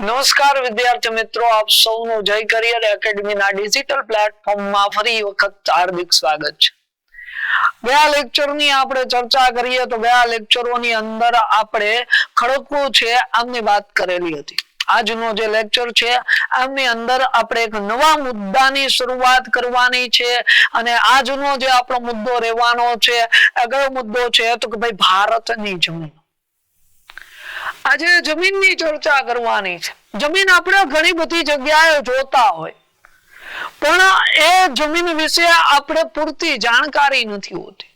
નમસ્કાર વિદ્યાર્થી મિત્રો, આપ સૌનું જય કરિયર એકેડમીના ડિજિટલ પ્લેટફોર્મમાં ફરી વખત હાર્દિક સ્વાગત છે. ગયા લેક્ચરની આપણે ચર્ચા કરીએ તો ગયા લેક્ચરોની અંદર આપણે ખડકવો છે આમની વાત કરેલી હતી. આજનો જે લેક્ચર છે, આમની અંદર આપણે એક નવા મુદ્દાની શરૂઆત કરવાની છે અને આજનો જે આપણો મુદ્દો રહેવાનો છે, આગળ મુદ્દો છે તો કે ભાઈ ભારતની જમીન. આજે જમીનની ચર્ચા કરવાની છે. જમીન આપણે ઘણી બધી જગ્યાએ જોતા હોય. પણ એ જમીન વિશે આપણે પૂરતી જાણકારી નથી હોતી.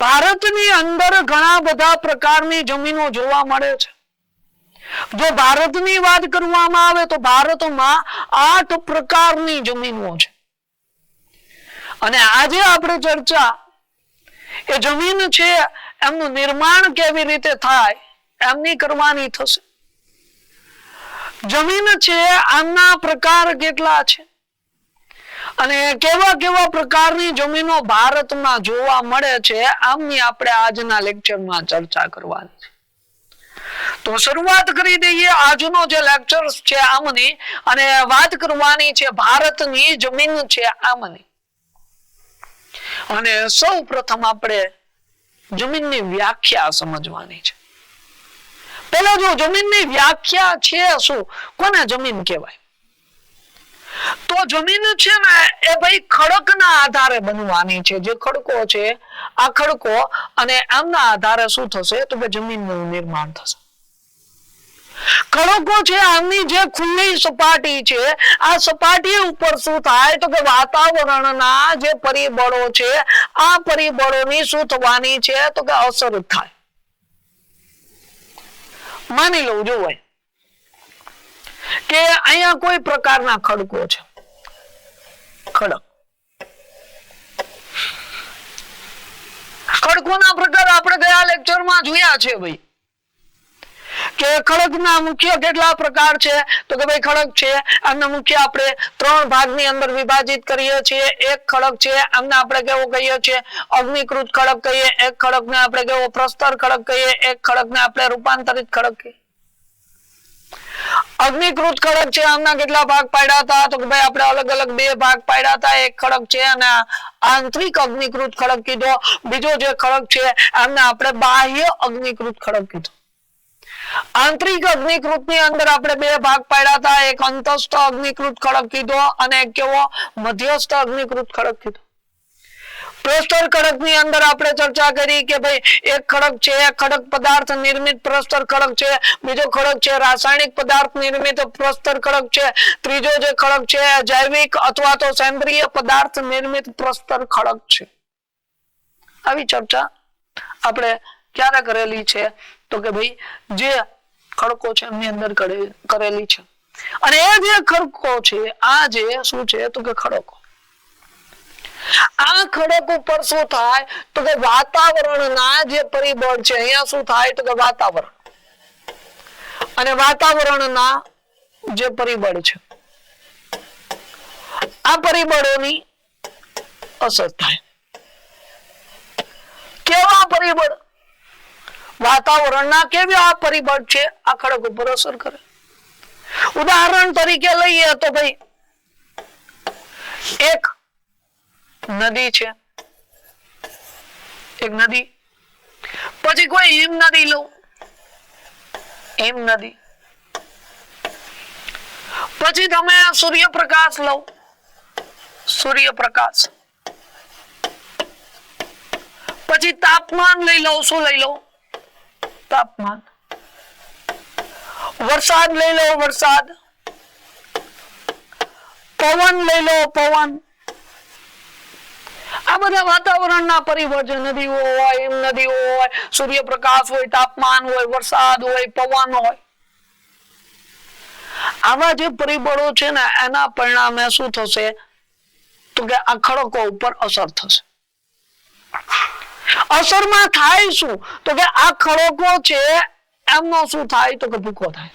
ભારતની અંદર ઘણા બધા પ્રકારની જમીનો જોવા મળે છે. જો ભારતની વાત કરવામાં આવે તો ભારતમાં આઠ પ્રકારની જમીનો છે. અને આજે આપણે ચર્ચા એ જમીન છે એમનું નિર્માણ કેવી રીતે થાય એમની કરવાની થશે. જમીન છે, આના પ્રકાર કેટલા છે? અને કેવા કેવા પ્રકારની જમીનો ભારતમાં જોવા મળે છે, આમની આપણે આજના લેક્ચરમાં ચર્ચા કરવાની છે. તો શરૂઆત કરી દઈએ આજનો જે લેક્ચર છે આમની, અને વાત કરવાની છે ભારતની જમીન છે આમની. અને સૌ પ્રથમ આપણે જમીનની વ્યાખ્યા સમજવાની છે. પેલા જો જમીનની વ્યાખ્યા છે શું? કોને જમીન કહેવાય? તો જમીન છે ને એ ભાઈ ખડકના આધારે બનવાની છે. જે ખડકો છે, આ ખડકો અને આમના આધારે શું થશે? તો કે જમીનનું નિર્માણ થશે. ખડકો છે આમની જે ખુલ્લી સપાટી છે, આ સપાટી ઉપર શું થાય? તો કે વાતાવરણના જે પરિબળો છે, આ પરિબળોની શું થવાની છે? તો કે અસર થાય. માની લઉં જોવાય કે અહીંયા કોઈ પ્રકારના ખડકો છે. ખડક. ખડકોના પ્રકાર આપણે ગયા લેક્ચરમાં જોયા છે ભાઈ. કે ખડકના મુખ્ય કેટલા પ્રકાર છે? તો કે ભાઈ ખડક છે આમના મુખ્ય આપણે ત્રણ ભાગની અંદર વિભાજિત કરીએ છીએ. એક ખડક છે આમને આપણે કેવો કહીએ છીએ? અગ્નિકૃત ખડક કહીએ. એક ખડકને આપણે કેવો? પ્રસ્તર ખડક કહીએ. એક ખડકને આપણે રૂપાંતરિત ખડક કહીએ. અગ્નિકૃત ખડક છે આમના કેટલા ભાગ પાડ્યા હતા? તો કે ભાઈ આપણે અલગ અલગ બે ભાગ પાડ્યા હતા. એક ખડક છે, અને આંતરિક અગ્નિકૃત ખડક કીધો. બીજો જે ખડક છે આમને આપણે બાહ્ય અગ્નિકૃત ખડક કીધો. આંતરિક અગ્નિકૃતની અંદર આપણે બે ભાગ પાડ્યા હતા. એક અંતસ્થ અગ્નિકૃત ખડક કીધો અને એક કેવો? મધ્યસ્થ અગ્નિકૃત ખડક કીધો. પ્રસ્તર ખડકની અંદર આપણે ચર્ચા કરી કે ભાઈ, એક ખડક છે ખડક પદાર્થ નિર્મિત પ્રસ્તર ખડક છે. બીજો ખડક છે, રાસાયણિક પદાર્થ નિર્મિત પ્રસ્તર ખડક છે. ત્રીજો જે ખડક છે, જૈવિક અથવા તો સેન્દ્રિય પદાર્થ નિર્મિત પ્રસ્તર ખડક છે. આવી ચર્ચા આપણે ક્યારે કરેલી છે. તો કે ભાઈ જે ખડકો છે એમની અંદર કરેલી છે. અને એ જે ખડકો છે, આ જે શું છે તો કે ખડકો. આ ખડક ઉપર શું થાય તો કે વાતાવરણના જે પરિબળ છે, અહીંયા શું થાય તો કે વાતાવરણ. અને વાતાવરણના જે પરિબળ છે, આ પરિબળોની અસર થાય. કેવા પરિબળ? વાતાવરણના કેવા પરિબળ છે? આ ખડક ઉપર અસર કરે. ઉદાહરણ તરીકે લઈએ તો ભાઈ, એક નદી છે. એક નદી. પછી કોઈ હિમ નદી લઉં. હિમ નદી. પછી તમે સૂર્યપ્રકાશ લો સૂર્યપ્રકાશ. પછી તાપમાન લઈ લો શું લઈ લો તાપમાન. વરસાદ લઈ લો, વરસાદ. પવન લઈ લો, પવન. આ બધા વાતાવરણના પરિવર્તન નદીઓ હોય હિમ નદીઓ હોય, સૂર્યપ્રકાશ હોય, તાપમાન હોય, વરસાદ હોય, પવન હોય. આવા જે પરિબળો છે ને, એના પરિણામે શું થશે? તો કે આ ખડકો ઉપર અસર થશે. અસરમાં થાય શું? તો કે આ ખડકો છે, એમનો શું થાય? તો કે ભૂખો થાય.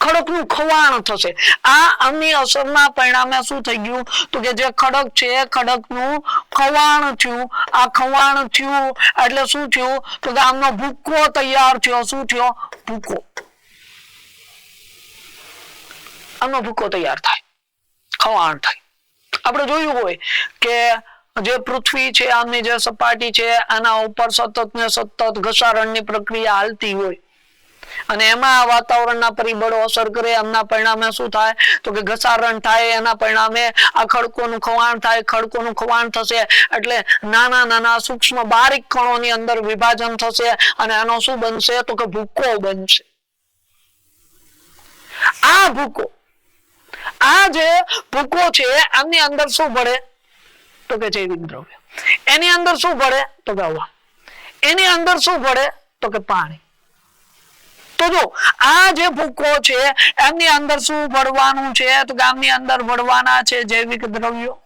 ખડકનું ખવાણ થશે. આ આમની અસરના પરિણામે શું થઈ ગયું? તો કે જે ખડક છે ખડકનું ખવાણ થયું. આ ખવાણ થયું એટલે શું થયું? તો કે આમનો ભૂકો તૈયાર થયો. શું થયો? ભૂકો આમનો ભૂકો તૈયાર થાય. ખવાણ થાય. આપણે જોયું હોય કે જે પૃથ્વી છે આમની જે સપાટી છે, આના ઉપર સતત ને સતત ઘસારણની પ્રક્રિયા હાલતી હોય. અને એમાં વાતાવરણના પરિબળો અસર કરે, એમના પરિણામે શું થાય? તો કે ઘસારણ થાય, એના પરિણામે આ ખડકોનું ખવાણ થાય, ખડકોનું ખવાણ થશે. એટલે નાના નાના સૂક્ષ્મ બારીક કણોની અંદર વિભાજન થશે અને એનો શું બનશે? તો કે ભૂકો બનશે. આ ભૂકો, આ જે ભૂકો છે આમની અંદર શું ભળે? તો કે જૈવિક દ્રવ્ય. એની અંદર શું ભળે? તો કે હવા. એની અંદર શું ભળે? તો કે પાણી. તો જો, આ જે ભૂકો છે, એમની અંદર શું ભળવાનું છે? તો કે અંદર ભળવાના છે જૈવિક દ્રવ્યો.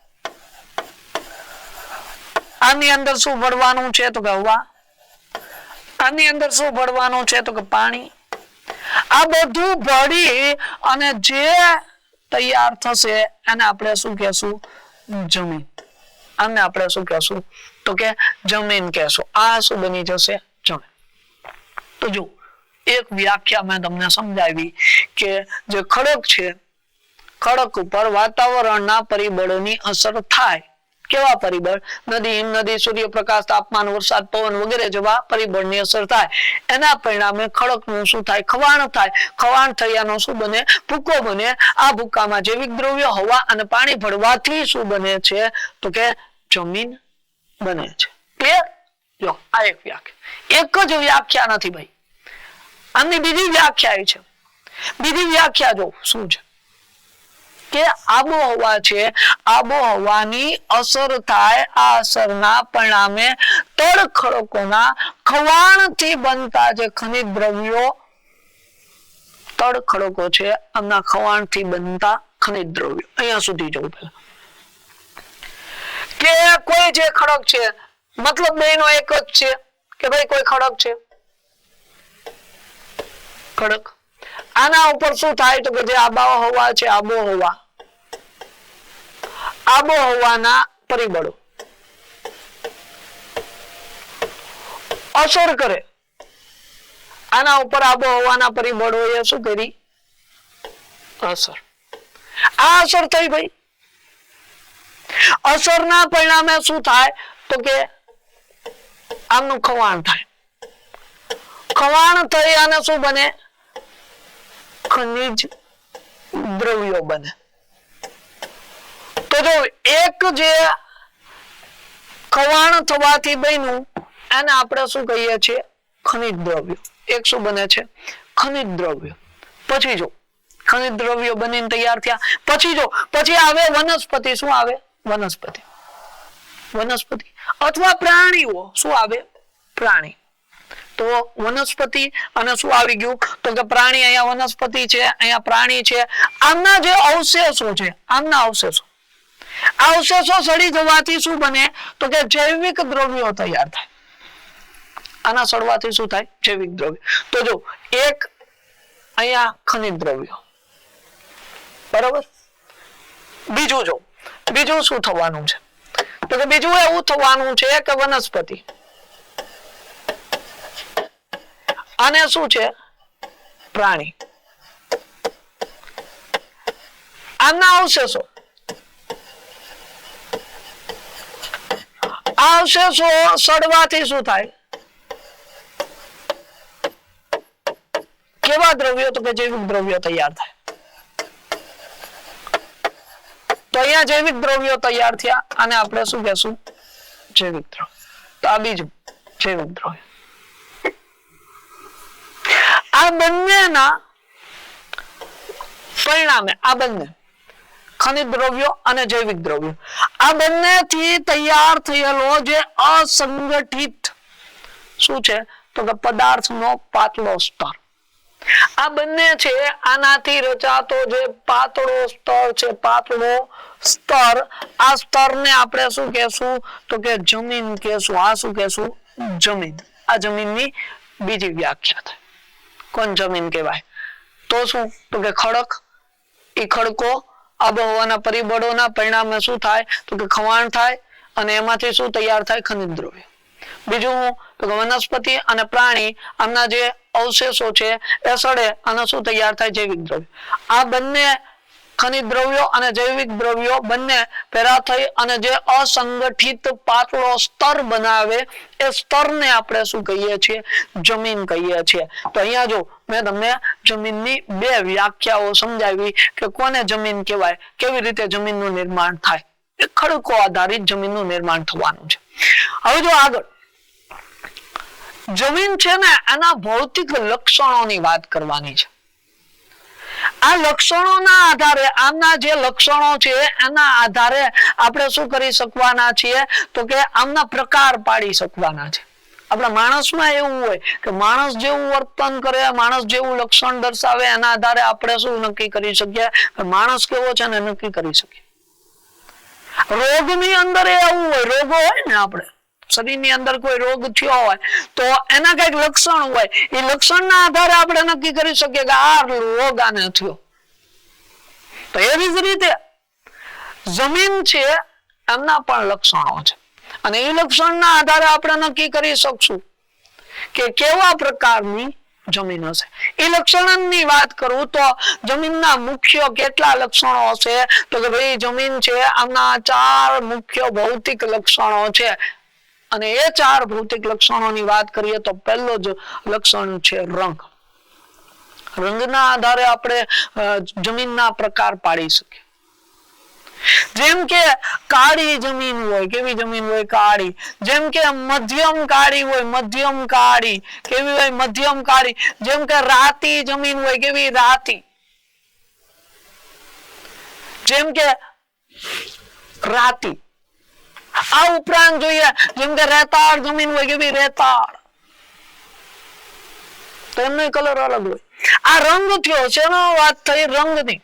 આની અંદર શું ભળવાનું છે? તો કે હવા. આની અંદર શું ભળવાનું છે? તો કે પાણી. આ બધું ભળી અને જે તૈયાર થશે, એને આપણે શું કહેશું? જમીન. આને આપણે શું કહેશું? તો કે જમીન કહેશું. આ શું બની જશે? જમીન. તો જો એક વ્યાખ્યા મેં તમને સમજાવી કે જે ખડક છે, ખડક ઉપર વાતાવરણના પરિબળોની અસર થાય. કેવા પરિબળ? નદી હિમનદી સૂર્યપ્રકાશ, તાપમાન, વરસાદ, પવન વગેરે જેવા પરિબળની અસર થાય. એના પરિણામે ખડકનું શું થાય? ખવાણ થાય. ખવાણ થયાનો શું બને? ભૂકો બને. આ ભૂકામાં જૈવિક દ્રવ્ય હવા અને પાણી ભળવાથી શું બને છે? તો કે જમીન બને છે. ક્લિયર જો, આ એક વ્યાખ્યા. એક જ વ્યાખ્યા નથી ભાઈ. આમની બીજી વ્યાખ્યા છે. બીજી વ્યાખ્યા જો, શું છે? કે આબોહવા છે. આબોહવાની અસર થાય આ અસરના પરિણામે તળ ખડકોના ખવાણથી બનતા જે ખનિજ દ્રવ્યો તળ ખડકો છે આમના ખવાણથી બનતા ખનિજ દ્રવ્યો. અહીંયા સુધી જવું પહેલા. કે કોઈ જે ખડક છે, મતલબ બેનો એક જ છે, કે ભાઈ કોઈ ખડક છે? ખડક. આના ઉપર શું થાય તો કે જે આબોહવા છે, આબોહવા આબોહવાના પરિબળો. અસર કરે. આના ઉપર આબોહવાના પરિબળો એ શું કરી? અસર. આ અસર થઈ ભાઈ અસરના પરિણામે શું થાય? તો કે આમનું ખવાણ થાય. ખવાણ થઈ અને શું બને? ખનિજ દ્રવ્યો બને. જો એક જે ખવાણ થવાથી બન્યું, એને આપણે શું કહીએ છીએ? ખનિજ દ્રવ્ય. એક શું બને છે? ખનિજ દ્રવ્ય. પછી જો, ખનિજ દ્રવ્યો બનીને તૈયાર થયા. પછી જો, પછી આવે વનસ્પતિ. શું આવે? વનસ્પતિ. વનસ્પતિ. અથવા પ્રાણીઓ. શું આવે? પ્રાણી. તો વનસ્પતિ અને શું આવી ગયું? તો કે પ્રાણી અહીંયા વનસ્પતિ છે, અહીંયા પ્રાણી છે. આમના જે અવશેષો છે આમના અવશેષો. આ અવશેષો સડી જવાથી શું બને? તો કે જૈવિક દ્રવ્યો તૈયાર થાય. આના સડવાથી શું થાય? જૈવિક દ્રવ્ય. તો જો, એક અહીંયા ખનિજ દ્રવ્યો. બરાબર? બીજું જો, બીજું શું થવાનું છે? તો કે બીજું એવું થવાનું છે કે વનસ્પતિ. અને શું છે? પ્રાણી. આના અવશેષો. આ અવશેષો સડવાથી શું થાય? કેવા દ્રવ્યો? તો કે જૈવિક દ્રવ્યો તૈયાર થાય. તો અહીંયા જૈવિક દ્રવ્યો તૈયાર થયા અને આપણે શું કહેશું? જૈવિક દ્રવ્ય. તો આ બીજું જૈવિક દ્રવ્ય. આ બંનેના પરિણામે, આ બંને ખનિજ દ્રવ્યો અને જૈવિક દ્રવ્યો. આ બંનેથી તૈયાર થયેલો જે અસંગઠિત શું છે? તો કે પદાર્થનો પાતળો સ્તર. આ બંને છે, આનાથી રચાતો જે પાતળો સ્તર છે, પાતળો સ્તર, આ સ્તરને આપણે શું કહેશું? તો કે જમીન કહેશું. આ શું કહેશું? જમીન. આ જમીનની બીજી વ્યાખ્યા થાય. કોણ જમીન કહેવાય? તો શું? તો કે ખડક. એ ખડકો આબોહવાના પરિબળોના પરિણામે શું થાય? તો કે ખવાણ થાય અને એમાંથી શું તૈયાર થાય? ખનિજ દ્રવ્ય. બીજું તો કે વનસ્પતિ અને પ્રાણી આમના જે અવશેષો છે, એ સડે અને શું તૈયાર થાય? જૈવિક દ્રવ્ય. આ બંને ખનિજ દ્રવ્યો અને જૈવિક દ્રવ્યો બંને પેરા થઈ અને જે અસંગઠિત પાતળો સ્તર બનાવે એ સ્તરને આપણે શું કહીએ છીએ? જમીન કહીએ છીએ. તો અહીંયા જો મેં તમને જમીનની બે વ્યાખ્યાઓ સમજાવી કે કોને જમીન કહેવાય? કેવી રીતે જમીનનું નિર્માણ થાય? એ ખડકો આધારિત જમીનનું નિર્માણ થવાનું છે. હવે જો આગળ. જમીન છે ને એના ભૌતિક લક્ષણોની વાત કરવાની છે. આ લક્ષણોના આધારે, આમના જે લક્ષણો છે, એના આધારે આપણે શું કરી શકવાના છીએ? તો કે આમના પ્રકાર પાડી શકવાના છે. આપણા માણસમાં એવું હોય કે માણસ જેવું વર્તન કરે, માણસ જેવું લક્ષણ દર્શાવે, એના આધારે આપણે શું નક્કી કરી શકીએ? માણસ કેવો છે ને નક્કી કરી શકીએ. રોગની અંદર એ આવું હોય, રોગો હોય ને આપણે શરીરની અંદર કોઈ રોગ થયો હોય, તો એના કંઈક લક્ષણ હોય, એ લક્ષણના આધારે આપણે નક્કી કરી શકીએ કે આ રોગ આને થયો. તો એવી જ રીતે જમીન છે, એમના પણ લક્ષણો છે. અને એ લક્ષણના આધારે આપણે નક્કી કરી શકશું કે કેવા પ્રકારની જમીન હશે. એ લક્ષણની વાત કરું તો જમીનના મુખ્ય કેટલા લક્ષણો હશે? તો કે ભાઈ જમીન છે, આમના ચાર મુખ્ય ભૌતિક લક્ષણો છે. અને એ ચાર ભૌતિક લક્ષણોની વાત કરીએ તો પહેલો જ લક્ષણ છે રંગ. રંગના આધારે આપણે અ, જમીનના પ્રકાર પાડી શકીએ. જેમ કે કાળી જમીન હોય કેવી જમીન હોય? કાળી. જેમ કે મધ્યમ કાળી હોય મધ્યમ કાળી. કેવી હોય? મધ્યમ કાળી. જેમ કે રાતી જમીન હોય કેવી? રાતી. જેમ કે રાતી. આ ઉપરાંત જોઈએ, જેમ કે રેતાળ જમીન હોય કેવી રેતાળ. તો એમનો કલર અલગ હોય. આ રંગ થયો, શેનો વાત થઈ? રંગની.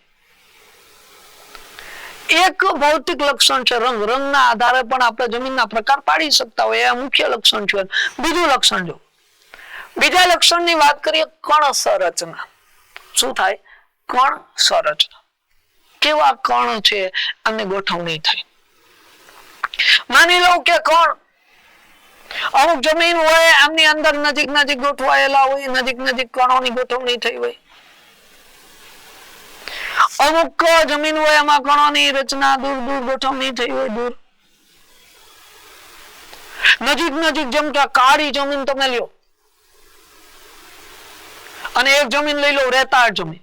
એક ભૌતિક લક્ષણ છે રંગ. રંગના આધારે પણ આપણે જમીનના પ્રકાર પાડી શકતા હોય એ મુખ્ય લક્ષણ છે. બીજું લક્ષણ જો. બીજા લક્ષણની વાત કરીએ કણ સંરચના શું થાય? કણ સંરચના કેવા કણ છે? અને ગોઠવણી થઈ. માની લો કે કણ? અમુક જમીન હોય, એમની અંદર નજીક નજીક ગોઠવાયેલા હોય, નજીક નજીક કણોની ગોઠવણી થઈ હોય. અમુક જમીન હોય, એમાં કણોની રચના દૂર દૂર ગોઠવણી થઈ હોય, દૂર. નજીક નજીક જમતા કાળી જમીન તમે લ્યો. અને એક જમીન લઈ લો, રેતાળ જમીન.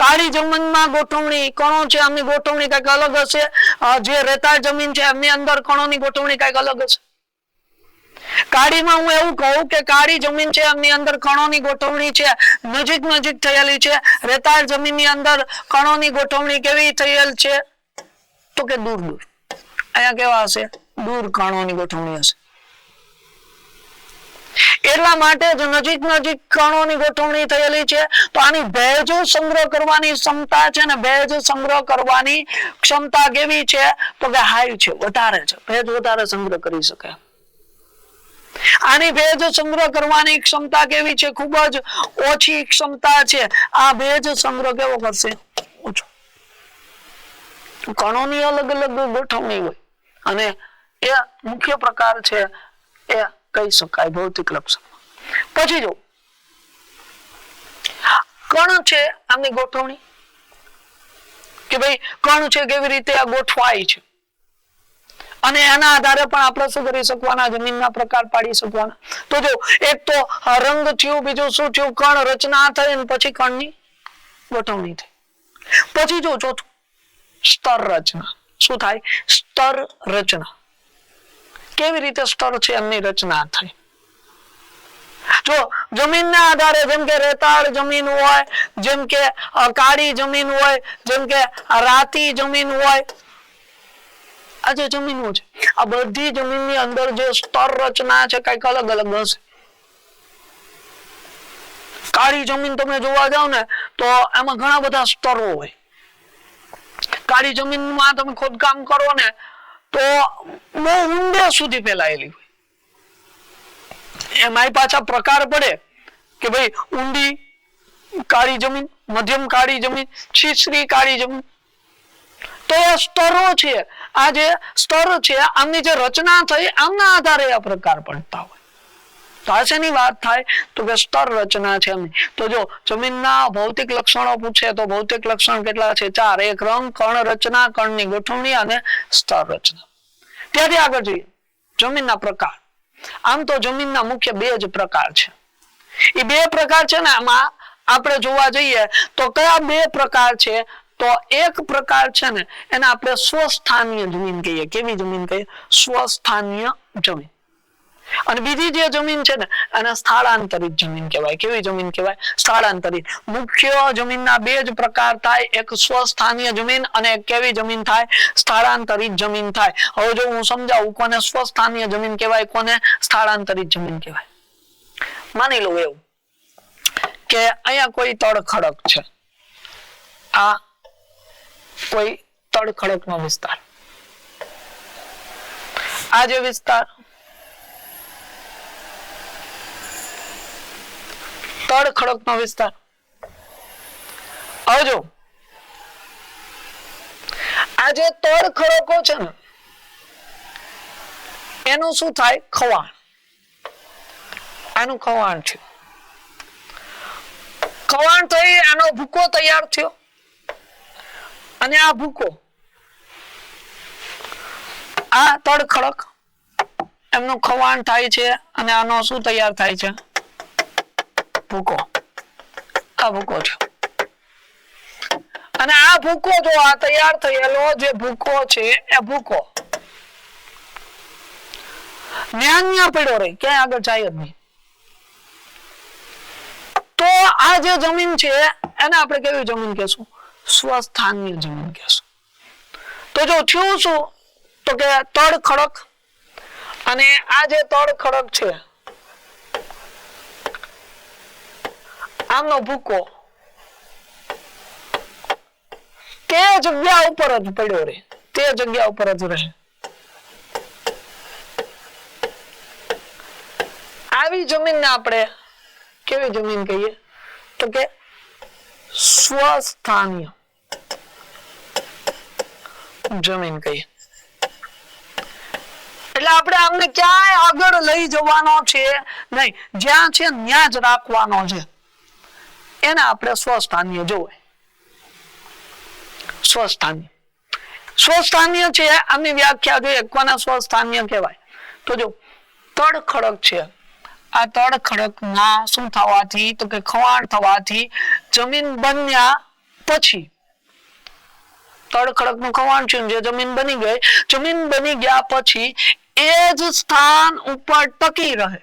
કાળી જમીનમાં ગોઠવણી, કણો છે એમની ગોઠવણી કંઈક અલગ હશે? જે રેતાળ જમીન છે, એમની અંદર કણોની ગોઠવણી કંઈક અલગ હશે? કાળીમાં હું એવું કહું કે કાળી જમીન છે, એમની અંદર કણોની ગોઠવણી છે, નજીક નજીક થયેલી છે. રેતાળ જમીનની અંદર કણોની ગોઠવણી કેવી થયેલ છે? તો કે દૂર દૂર. અહીંયા કેવા હશે? દૂર કણોની ગોઠવણી હશે. એટલા માટે જ નજીક નજીક કણોની ગોઠવણી થયેલી છે. તો આની ભેજો સંગ્રહ કરવાની ક્ષમતા છે ને ભેજ સંગ્રહ કરવાની ક્ષમતા કેવી છે? તો કે હાઈ છે, વધારે છે. ભેજ વધારે સંગ્રહ કરી શકે. આની ભેજ સંગ્રહ કરવાની ક્ષમતા કેવી છે? ખૂબ જ ઓછી ક્ષમતા છે. આ ભેજ સંગ્રહ કેવો કરશે? ઓછો. કણોની અલગ અલગ ગોઠવણી હોય અને એ મુખ્ય પ્રકાર છે એ કહી શકાય, ભૌતિક લક્ષણ. પછી જો કણ છે આમની ગોઠવણી? કે ભાઈ કણ છે કેવી રીતે આ ગોઠવાય છે? અને એના આધારે પણ આપણે શું કરી શકવાના, જમીનના પ્રકાર પાડી શકવાના. તો જો એક તો રંગ થયું, બીજું શું થયું? કણ રચના થઈ અને પછી કણની ગોઠવણી થઈ. પછી જો ચોથું સ્તર રચના. શું થાય? સ્તર રચના. કેવી રીતે સ્થળ છે એમની રચના થઈ જો જમીનના આધારે જેમ કે રેતાળ જમીન હોય, જેમ કે કાળી જમીન હોય, જેમ કે રાતી જમીન હોય, આ જે જમીનો છે, આ બધી જમીનની અંદર જે સ્તર રચના છે કંઈક અલગ અલગ હશે. કાળી જમીન તમે જોવા જાવ ને, તો એમાં ઘણા બધા સ્તરો હોય. કાળી જમીનમાં તમે ખોદકામ કરો ને તો બહુ ઊંડે સુધી ફેલાયેલી હોય. એમાંય પાછા પ્રકાર પડે કે ભાઈ ઊંડી કાળી જમીન, મધ્યમ કાળી જમીન, છીછરી કાળી જમીન. તો એ સ્તરો છે. આ જે સ્તર છે આમની જે રચના થઈ આમના આધારે આ પ્રકાર પડતા હોય. શેની વાત થાય તો કે સ્તર રચના છે એમની. તો જો જમીનના ભૌતિક લક્ષણો પૂછે તો ભૌતિક લક્ષણ કેટલા છે? ચાર. એક રંગ, કણ રચના, કણની ગોઠવણી અને સ્તર રચના. ત્યાંથી આગળ જોઈએ. જમીનના પ્રકાર. આમ તો જમીનના મુખ્ય બે જ પ્રકાર છે. એ બે પ્રકાર છે ને આમાં આપણે જોવા જઈએ તો કયા બે પ્રકાર છે? તો એક પ્રકાર છે ને એને આપણે સ્વસ્થાનીય જમીન કહીએ. કેવી જમીન કહીએ? સ્વસ્થાનીય જમીન. અને બીજી જે જમીન છે ને એને સ્થળાંતરિત જમીન કહેવાય. કેવી જમીન કહેવાય? સ્થળાંતરિત. મુખ્ય જમીનના બે જ પ્રકાર થાય. એક સ્વસ્થાનીય જમીન અને કેવી જમીન થાય? સ્થળાંતરિત જમીન થાય. હવે જો હું સમજાવું કોને સ્વસ્થાનીય જમીન કહેવાય, કોને સ્થળાંતરિત જમીન કહેવાય? માની લો એવું કે અહીંયા કોઈ તળ ખડક છે. આ કોઈ તળ નો વિસ્તાર. આ જે વિસ્તાર તળ ખડક નો વિસ્તાર. હવે આ જે તળ ખડકો છે ને, એનું શું થાય? ખવાણ. આનું ખવાણ છે. ખવાણ થઈ, આનો ભૂકો તૈયાર થયો. અને આ ભૂકો, આ તળ ખડક, એમનું ખવાણ થાય છે અને આનો શું તૈયાર થાય છે? ભૂકો. ભૂકો છે. અને આ ભૂકો જો આ તૈયાર થયેલો જે ભૂકો છે એ ભૂકો. ન્યા ન્યા પડ્યો રહી, ક્યાંય આગળ જાય જ નહીં. તો આ જે જમીન છે, એને આપણે કેવી જમીન કહેશું? સ્વસ્થાનીય જમીન કહેશું. તો જો થયું શું? તો કે તળ ખડક. અને આ જે તળ ખડક છે આમનો ભૂકો. તે જગ્યા ઉપર જ પડ્યો રે. તે જગ્યા ઉપર જ રહે. આવી જમીનને આપણે કેવી જમીન કહીએ? તો કે સ્વસ્થાનીય જમીન કહીએ. એટલે આપણે આમને ક્યાંય આગળ લઈ જવાનો છે નહીં. જ્યાં છે ત્યાં જ રાખવાનો છે. એને આપણે સ્વસ્થાનીય જોવે. સ્વસ્થાનીય સ્વસ્થાનીય છે, આની વ્યાખ્યા જોઈએ, કોને સ્વસ્થાનીય કહેવાય? તો જો તડ ખડક છે. આ તડ ખડક ના શું થવાથી? તો કે ખવાણ થવાથી જમીન બન્યા પછી તડ ખડકનું ખવાણ છે જે જમીન બની ગઈ, જમીન બની ગયા પછી એ જ સ્થાન ઉપર ટકી રહે.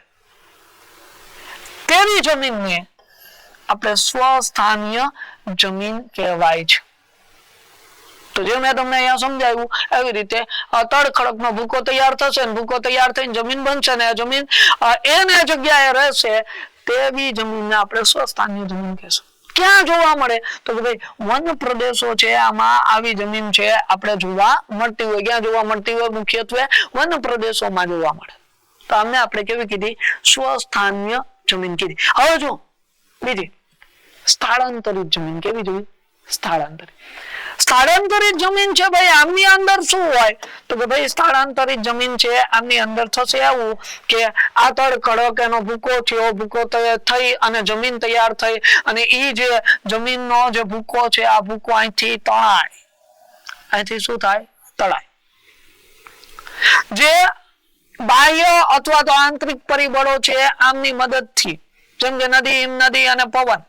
તેવી જમીનને આપણે સ્વસ્થાનીય જમીન કહેવાય છે. તો જે મેં તમને અહીંયા સમજાવ્યું એવી રીતે તળ ખડક નો ભૂકો તૈયાર થશે ભૂકો તૈયાર થઈને જમીન બનશે ને જમીન એને જગ્યાએ રહેશે તેવી જમીનને આપણે સ્વસ્થાનીય જમીન કહેશું. ક્યાં જોવા મળે? તો કે ભાઈ, વન પ્રદેશો છે, આમાં આવી જમીન છે, આપણે જોવા મળતી હોય. ક્યાં જોવા મળતી હોય? મુખ્યત્વે વન પ્રદેશોમાં જોવા મળે. તો આમને આપણે કેવી કીધી? સ્વસ્થાનીય જમીન કીધી. હવે જો બીજી. સ્થળાંતરિત જમીન. કેવી જોઈએ સ્થળાંતરિત. સ્થળાંતરિત જમીન છે ભાઈ, આમની અંદર શું હોય? તો કે ભાઈ, સ્થળાંતરિત જમીન છે, આમની અંદર થશે એવું કે આ તળ કડક એનો ભૂકો થયો, ભૂકો થઈ અને જમીન તૈયાર થઈ અને ઈ જે જમીનનો જે ભૂકો છે, આ ભૂકો અહીંથી તળાય અહીંથી શું થાય? તળાય જે બાહ્ય અથવા તો આંતરિક પરિબળો છે, આમની મદદથી. જેમ કે નદી હિમ નદી અને પવન.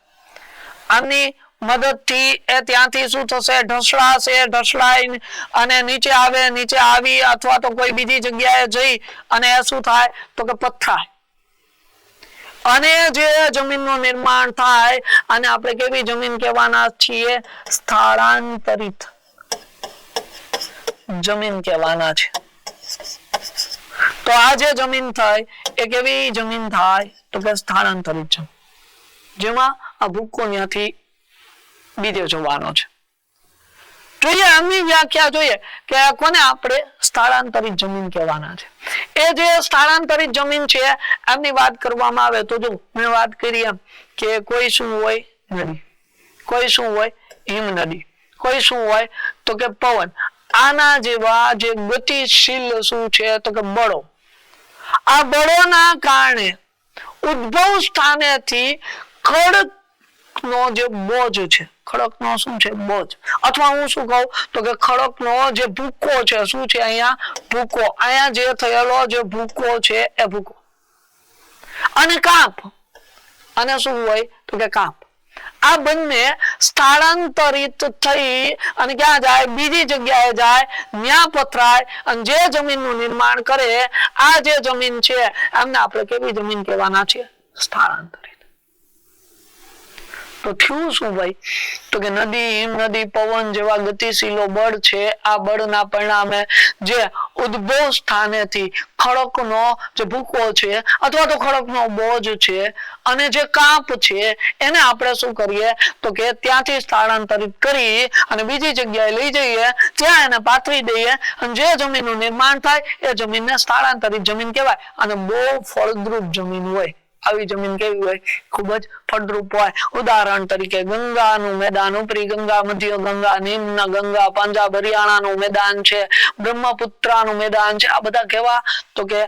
આમની મદદથી એ ત્યાંથી શું થશે? ઢસડાશે ઢસડાઈ અને નીચે આવે, નીચે આવી અથવા તો કોઈ બીજી જગ્યાએ જઈ અને એ શું થાય? તો કે પથ્થાય અને જે જમીનનું નિર્માણ થાય, અને આપણે કેવી જમીન કહેવાના છીએ? સ્થળાંતરિત જમીન કહેવાના છે. તો આ જે જમીન થાય, એ કેવી જમીન થાય? તો કે સ્થળાંતરિત જમીન. જેમાં આ ભૂક્કો ત્યાંથી બીજે જોવાનો છે. જોઈએ આમની વ્યાખ્યા જોઈએ કે કોને આપણે સ્થળાંતરિત જમીન કહેવાના છે. એ જે સ્થળાંતરિત જમીન છે એમની વાત કરવામાં આવે તો જો મેં વાત કરી એમ કે કોઈ શું હોય નદી, કોઈ શું હોય હિમ નદી, કોઈ શું હોય તો કે પવન, આના જેવા જે ગતિશીલ શું છે તો કે બળો. આ બળોના કારણે ઉદ્ભવ સ્થાનેથી ખડક નો જે બોજ છે, ખડકનો શું છે, બોજ? અથવા હું શું કહું? તો કે ખડકનો જે ભૂકો છે, શું છે અહીંયા? ભૂકો. અહીંયા જે થયેલો જે ભૂકો છે, એ ભૂકો. અને કાપ. અને શું હોય? તો કે કાપ. આ બંને સ્થળાંતરિત થઈ અને ક્યાં જાય? બીજી જગ્યાએ જાય, ન્યા પથરાય અને જે જમીનનું નિર્માણ કરે, આ જે જમીન છે, એમને આપણે કેવી જમીન કહેવાના છે સ્થળાંતરિત તો થયું શું ભાઈ? તો કે નદી હિમ નદી પવન જેવા ગતિશીલો બળ છે. આ બળના પરિણામે જે ઉદ્ભવ સ્થાનેથી ખડકનો જે ભૂકો છે અથવા તો ખડકનો બોજ છે અને જે કાપ છે, એને આપણે શું કરીએ? તો કે ત્યાંથી સ્થળાંતરિત કરી અને બીજી જગ્યાએ લઈ જઈએ. ત્યાં એને પાથરી દઈએ અને જે જમીનનું નિર્માણ થાય એ જમીનને સ્થળાંતરિત જમીન કહેવાય અને બહુ ફળદ્રુપ જમીન હોય. આવી જમીન કેવી હોય? ખૂબ જ ફળદ્રુપ હોય. ઉદાહરણ તરીકે ગંગાનું મેદાન, ઉપરી ગંગા, મધ્ય ગંગા, નિમ્ન ગંગા, પંજાબ, હરિયાણાનું મેદાન છે, બ્રહ્મપુત્રાનું મેદાન છે. આ બધા કેવા? તો કે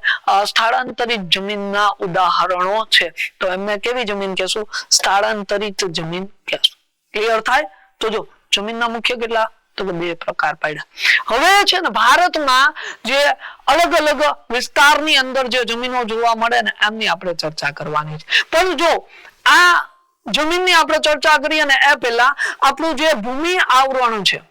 સ્થળાંતરિત જમીનના ઉદાહરણો છે. તો એમને કેવી જમીન કહેશું? સ્થળાંતરિત જમીન કહેશું. ક્લિયર થાય? તો જો, જમીનના મુખ્ય કેટલા? તો બે પ્રકાર પાડ્યા. હવે છે ને ભારતમાં જે અલગ અલગ વિસ્તારની અંદર જે જમીનો જોવા મળે ને એમની આપણે ચર્ચા કરવાની છે. પણ જો આ જમીનની આપણે ચર્ચા કરીએ ને એ પહેલા આપણું જે ભૂમિ આવરણ છે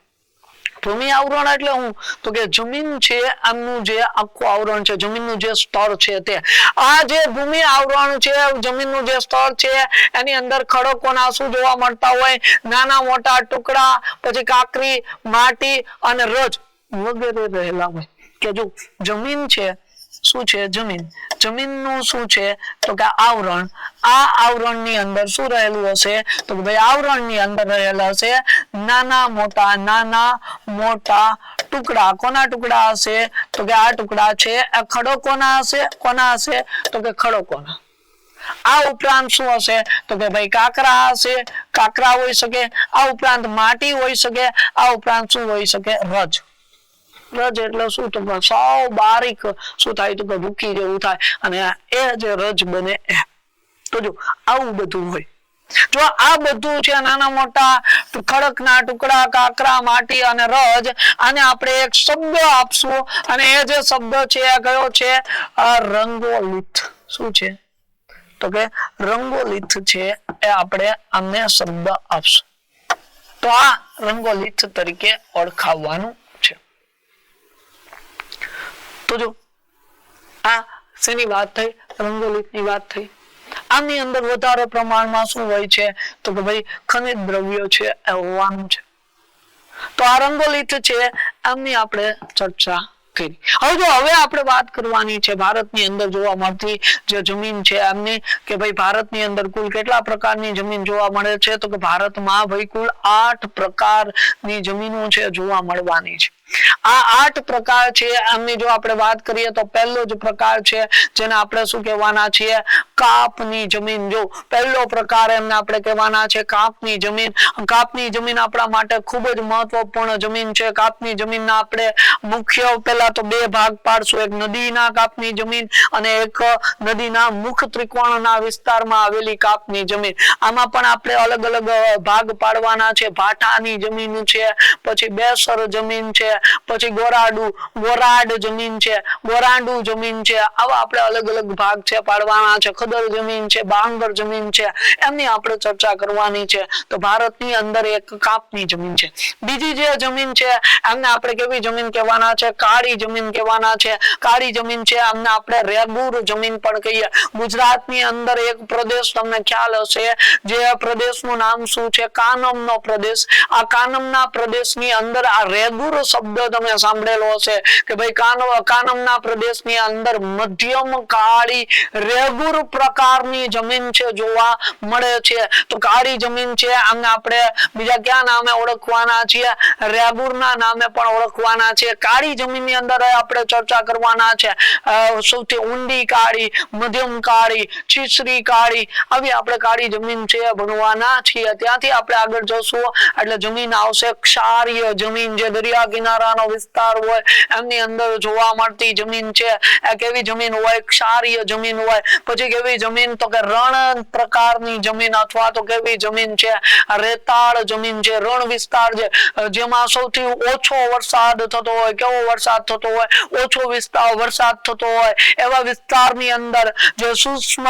ભૂમિ આવરણ એટલે હું? તો કે જમીન છે, આમનું જે આખું આવરણ છે, જમીનનું જે સ્તર છે તે. આ જે ભૂમિ આવરણ છે, જમીનનું જે સ્તર છે, એની અંદર ખડકોના શું જોવા મળતા હોય? નાના મોટા ટુકડા, પછી કાકરી, માટી અને રજ વગેરે રહેલા હોય. કે જો જમીન છે શું છે જમીન? જમીનનું શું છે? તો કે આવરણ. આ આવરણની અંદર શું રહેલું હશે? તો કે ભાઈ આવરણની અંદર રહેલા હશે નાના મોટા નાના મોટા ટુકડા. કોના ટુકડા હશે? તો કે આ ટુકડા છે, આ ખડકોના હશે? કોના હશે? તો કે ખડકોના આ ઉપરાંત શું હશે? તો કે ભાઈ કાકરા હશે. કાકરા હોઈ શકે. આ ઉપરાંત માટી હોઈ શકે. આ ઉપરાંત શું હોઈ શકે? રજ. રજ એટલે શું તો સાવ બારીક શું થાય તો કે ભૂકી જેવું થાય. અને એ જે રજ બને એ. તો જો આવું બધું હોય. જો આ બધું છે નાના મોટા ખડકના ટુકડા, કાકરા, માટી અને રજ, આને આપણે એક શબ્દ આપશું. અને એ જે શબ્દ છે એ કયો છે? આ રંગોલિત શું છે? તો કે રંગોલિત છે એ આપણે આમને શબ્દ આપશું. તો આ રંગોલિત તરીકે ઓળખાવવાનું જો આ શેની વાત થઈ? રંગોલિતની વાત થઈ. આની અંદર વધારે પ્રમાણમાં શું હોય છે? તો કે ભાઈ, ખનિજ દ્રવ્યો છે, એ હોવાનું છે. તો આ રંગોલિત છે આમની આપણે ચર્ચા કરી. હવે જો, હવે આપણે વાત કરવાની છે ભારતની અંદર જોવા મળતી જે જમીન છે, એમની કે ભાઈ, ભારતની અંદર કુલ કેટલા પ્રકારની જમીન જોવા મળે છે? તો કે ભારતમાં ભાઈ, કુલ આઠ પ્રકારની જમીનો છે જોવા મળવાની છે. આ આઠ પ્રકાર છે. એમની જો આપણે વાત કરીએ તો પહેલો જ પ્રકાર છે, જેને આપણે શું કહેવાના છીએ? કાપની જમીન. જો પહેલો પ્રકાર એમને આપણે કહેવાના છે કાપની જમીન. કાપની જમીન આપણા માટે ખૂબ જ મહત્વપૂર્ણ જમીન છે. કાપની જમીનના આપણે મુખ્ય પહેલા તો બે ભાગ પાડશું. એક નદીના કાપની જમીન અને એક નદીના મુખ ત્રિકોણના વિસ્તારમાં આવેલી કાપની જમીન. આમાં પણ આપણે અલગ અલગ ભાગ પાડવાના છે. ભાટાની જમીન છે, પછી બેસર જમીન છે પછી ગોરાડું, ગોરાડ જમીન છે, ગોરાડું જમીન છે. આવા આપણે અલગ અલગ ભાગ છે, પાડવાના છે, ખદર જમીન છે, બાંગર જમીન છે, એમની આપણે ચર્ચા કરવાની છે. તો ભારતની અંદર એક કાપની જમીન છે. બીજી જે જમીન છે, એમને આપણે કેવી જમીન કહેવાના છે? કાળી જમીન કહેવાના છે. કાળી જમીન છે, એમને આપણે રેગુર જમીન પણ કહીએ. ગુજરાતની અંદર એક પ્રદેશ તમને ખ્યાલ હશે, જે પ્રદેશનું નામ શું છે? કાનમનો પ્રદેશ. આ કાનમના પ્રદેશની અંદર આ રેગુર શબ્દ તમે સાંભળેલો હશે કે ભાઈ કાન કાનમના પ્રદેશની અંદર મધ્યમ કાળી રેગુર પ્રકારની જમીન છે જોવા મળે છે. તો કાળી જમીન છે આમને આપણે બીજા ક્યાં નામે ઓળખવાના છીએ? રેગુરના નામે પણ ઓળખવાના છે. કાળી જમીનની અંદર આપણે ચર્ચા કરવાના છે. સૌથી ઊંડી કાળી, મધ્યમ કાળી છીછરી કાળી, આવી આપણે કાળી જમીન છે ભણવાના છીએ. ત્યાંથી આપણે આગળ જશું. એટલે જમીન આવશે ક્ષારીય જમીન જે દરિયા કિનારાનો વિસ્તાર હોય, એમની અંદર જોવા મળતી જમીન છે. કેવી જમીન હોય? ક્ષારીય જમીન હોય. પછી કેવી જમીન? તો કે રણ પ્રકારની જમીન અથવા તો કેવી જમીન છે? રેતાળ જમીન છે, રણ વિસ્તાર છે. જેમાં સૌથી ઓછો વરસાદ થતો હોય, કેવો વરસાદ થતો હોય? ઓછો વિસ્તાર વરસાદ થતો હોય. એવા વિસ્તારની અંદર જે સૂક્ષ્મ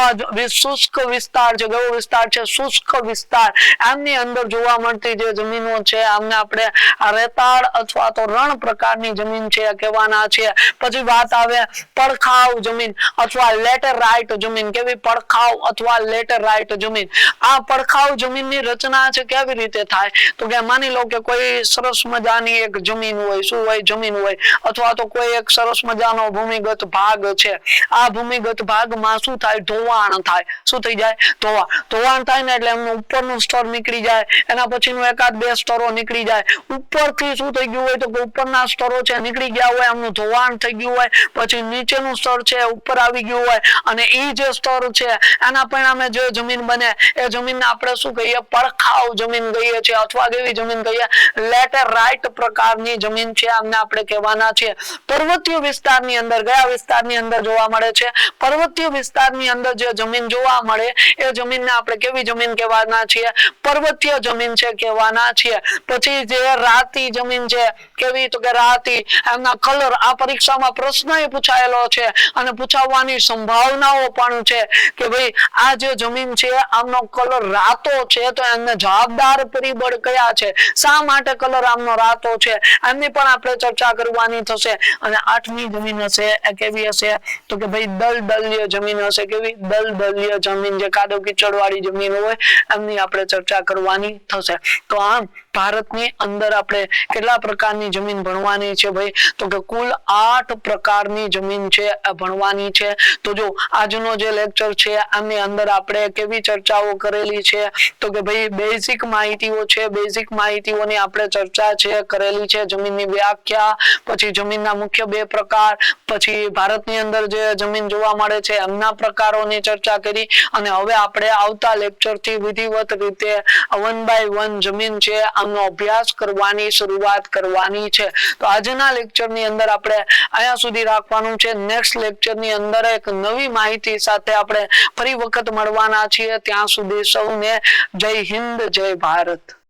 શુષ્ક વિસ્તાર છે કેવો વિસ્તાર છે, શુષ્ક વિસ્તાર. એમની અંદર જોવા મળતી જે જમીનો છે આમને આપણે રેતાળ અથવા તો રણ પ્રકારની જમીન છે કહેવાના છે. પછી વાત આવે પડખાવ જમીન અથવા લેટેરાઇટ જમીન. કેવી પડખાવ અથવા લેટેરાઇટ જમીન? આ પડખાવ જમીનની રચના છે, કેવી રીતે થાય? તો કે માની લો કે કોઈ સરસ મજાની એક જમીન હોય શું હોય જમીન હોય, અથવા તો કોઈ એક સરસ મજાનો ભૂમિગત ભાગ છે. આ ભૂમિગત ભાગમાં શું થાય? ધોવાણ થાય. શું થઈ જાય? ધોવાણ. ધોવાણ થાય ને એટલે એમનું ઉપરનું સ્તર નીકળી જાય. એના પછીનું એકાદ બે સ્તરો નીકળી જાય. ઉપરથી શું થઈ ગયું હોય તો ઉપરના સ્તરો છે, નીકળી ગયા હોય એમનું ધોવાણ થઈ ગયું હોય, પછી નીચેનું સ્તર છે, ઉપર આવી ગયું હોય, અને એ જે સ્તર છે, એના પરિણામે જે જમીન બને, એ જમીનને આપણે શું કહીએ? પડખાવ જમીન કહીએ છીએ, અથવા કેવી જમીન કહીએ લેટેરાઇટ પ્રકારની જમીન છે, આમને આપણે કહેવાના છે પર્વતીય વિસ્તારની અંદર ગયા વિસ્તારની અંદર જોવા મળે છે? પર્વતીય વિસ્તારની અંદર જે જમીન જોવા મળે, એ જમીનને આપણે કેવી જમીન કહેવાના છીએ? પર્વતીય જમીન છે, કહેવાના છીએ. પછી જે રાતી જમીન છે કેવી તો કે રાતી એમના કલર આ પરીક્ષામાં પ્રશ્ન એ પૂછાયેલો છે અને પૂછાવવાની સંભાવનાઓ પણ છે કે ભાઈ આ જે જમીન છે આમનો કલર રાતો છે તો એમને જવાબદાર પરિબળ કયા છે? શા માટે કલર આમનો રાતો છે? એમની પણ આપણે ચર્ચા કરવાની થશે. અને આઠમી જમીન હશે એ કેવી હશે? તો કે ભાઈ દલદલીય જમીન હશે. કેવી? દલદલ્ય જમીન જે કાદવ કીચડ વાળી જમીન હોય એમની આપણે ચર્ચા કરવાની થશે. તો આમ ભારતની અંદર આપણે કેટલા પ્રકારની જમીન ભણવાની છે ભાઈ? તો કે કુલ આઠ પ્રકારની જમીન છે ભણવાની છે. તો જો આજનો જે લેક્ચર છે, આની અંદર આપણે કેવી ચર્ચાઓ કરેલી છે? તો કે ભાઈ બેઝિક માહિતીઓ છે બેઝિક માહિતીઓની આપણે ચર્ચા છે, કરેલી છે જમીનની વ્યાખ્યા, પછી જમીનના મુખ્ય બે પ્રકાર, પછી ભારતની અંદર જે જમીન જોવા મળે છે, એમના પ્રકારોની ચર્ચા કરી. અને હવે આપણે આવતા લેક્ચરથી વિધિવત રીતે વન બાય વન જમીન છે આમનો અભ્યાસ કરવાની શરૂઆત કરવાની છે. તો આજના લેક્ચરની અંદર આપણે અહીંયા સુધી રાખવાનું છે. નેક્સ્ટ લેક્ચરની અંદર એક નવી માહિતી સાથે આપણે ફરી વખત મળવાના છીએ. ત્યાં સુધી સૌને જય હિન્દ, જય ભારત.